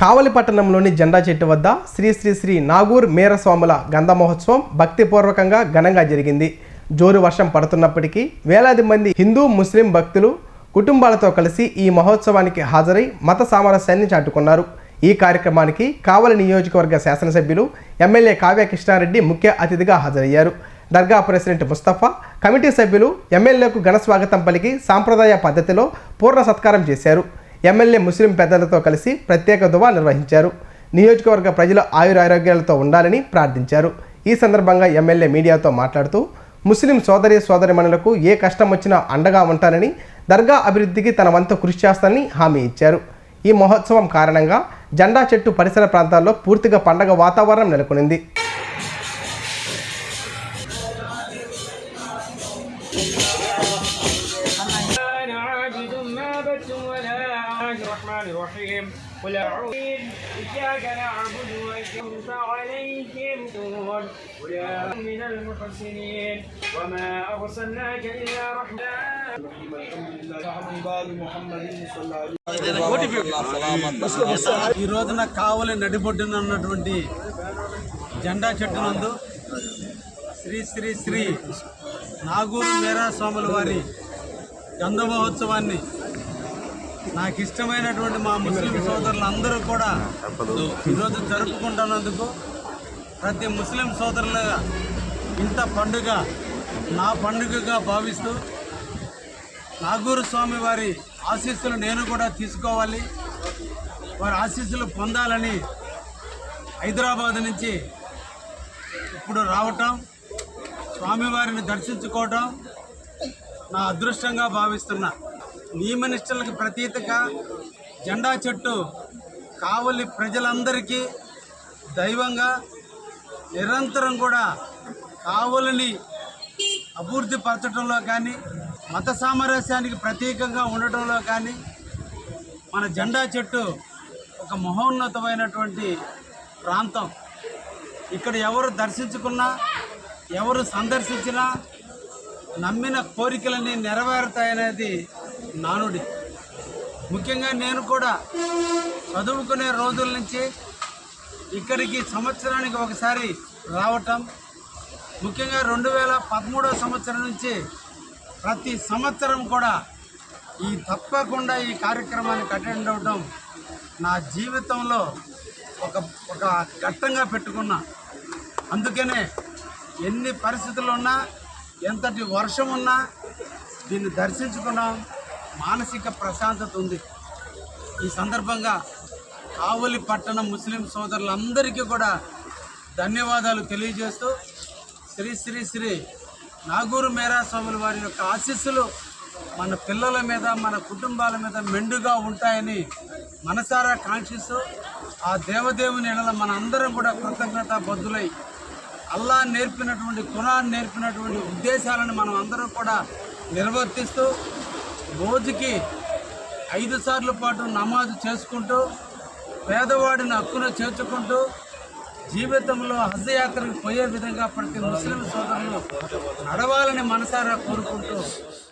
కావలి పట్టణంలోని జెండా చెట్టు వద్ద శ్రీ శ్రీ శ్రీ నాగూర్ మేరస్వాముల గంధ మహోత్సవం భక్తిపూర్వకంగా ఘనంగా జరిగింది. జోరు వర్షం పడుతున్నప్పటికీ వేలాది మంది హిందూ ముస్లిం భక్తులు కుటుంబాలతో కలిసి ఈ మహోత్సవానికి హాజరై మత సామరస్యాన్ని చాటుకున్నారు. ఈ కార్యక్రమానికి కావలి నియోజకవర్గ శాసనసభ్యులు ఎమ్మెల్యే కావ్య కృష్ణారెడ్డి ముఖ్య అతిథిగా హాజరయ్యారు. దర్గా ప్రెసిడెంట్ ముస్తఫా కమిటీ సభ్యులు ఎమ్మెల్యేకు ఘన స్వాగతం పలికి సాంప్రదాయ పద్ధతిలో పూర్ణ సత్కారం చేశారు. ఎమ్మెల్యే ముస్లిం పెద్దలతో కలిసి ప్రత్యేక దువా నిర్వహించారు. నియోజకవర్గ ప్రజలు ఆయురారోగ్యాలతో ఉండాలని ప్రార్థించారు. ఈ సందర్భంగా ఎమ్మెల్యే మీడియాతో మాట్లాడుతూ ముస్లిం సోదరి సోదరిమణులకు ఏ కష్టం వచ్చినా అండగా ఉంటానని దర్గా అభివృద్ధికి తన వంతు కృషి చేస్తానని హామీ ఇచ్చారు. ఈ మహోత్సవం కారణంగా జెండా చెట్టు పరిసర ప్రాంతాల్లో పూర్తిగా పండగ వాతావరణం నెలకొనింది. الرحمن الرحيم قل أعوذ إياك نعبد وإياك عليهم دون ولا من المحسنين وما أرسلناك إلا رحمة ఈ రోజున కావలి నడిబొడ్డున ఉన్నటువంటి జెండా చెట్టు నందు శ్రీ శ్రీ శ్రీ నాగూరు మేరా స్వాముల వారి గంధ మహోత్సవాన్ని నాకు ఇష్టమైనటువంటి మా ముస్లిం సోదరులందరూ కూడా ఈరోజు జరుపుకుంటున్నందుకు ప్రతి ముస్లిం సోదరులుగా ఇంత పండుగ నా పండుగగా భావిస్తూ నాగూరు స్వామి వారి ఆశీస్సులు నేను కూడా తీసుకోవాలి. వారి ఆశీస్సులు పొందాలని హైదరాబాద్ నుంచి ఇప్పుడు రావటం స్వామివారిని దర్శించుకోవటం నా అదృష్టంగా భావిస్తున్నా. నియమనిష్టలకు ప్రతీతగా జెండా చెట్టు కావలి ప్రజలందరికీ దైవంగా నిరంతరం కూడా కావలిని అభివృద్ధి పరచడంలో కానీ మత సామరస్యానికి ప్రతీకంగా ఉండటంలో కానీ మన జెండా చెట్టు ఒక మహోన్నతమైనటువంటి ప్రాంతం. ఇక్కడ ఎవరు దర్శించుకున్నా ఎవరు సందర్శించినా నమ్మిన కోరికలన్నీ నెరవేరుతాయనేది నానుడి. ముఖ్యంగా నేను కూడా చదువుకునే రోజుల నుంచి ఇక్కడికి సంవత్సరానికి ఒకసారి రావటం ముఖ్యంగా రెండు వేల పదమూడవ సంవత్సరం నుంచి ప్రతి సంవత్సరం కూడా ఈ తప్పకుండా ఈ కార్యక్రమానికి అటెండ్ అవ్వడం నా జీవితంలో ఒక ఒక ఘట్టంగా పెట్టుకున్నా. అందుకనే ఎన్ని పరిస్థితులు ఉన్నా ఎంతటి వర్షం ఉన్నా దీన్ని దర్శించుకున్నాం. మానసిక ప్రశాంతత ఉంది. ఈ సందర్భంగా కావలి పట్టణ ముస్లిం సోదరులందరికీ కూడా ధన్యవాదాలు తెలియజేస్తూ శ్రీ శ్రీ శ్రీ నాగూరు మేరా స్వాముల వారి యొక్క ఆశీస్సులు మన పిల్లల మీద మన కుటుంబాల మీద మెండుగా ఉంటాయని మనసారా కాంక్షిస్తూ ఆ దేవదేవుని ఎడల మన అందరం కూడా కృతజ్ఞత బద్దులై అల్లా నేర్పినటువంటి కురాన్ నేర్పినటువంటి ఉద్దేశాలను మనం అందరం కూడా నిర్వర్తిస్తూ రోజుకి ఐదు సార్లు పాటు నమాజు చేసుకుంటూ పేదవాడిని హక్కును చేర్చుకుంటూ జీవితంలో హజ్ యాత్రకు పోయే విధంగా ప్రతి ముస్లిం సోదరులు నడవాలని మనసారా కోరుకుంటూ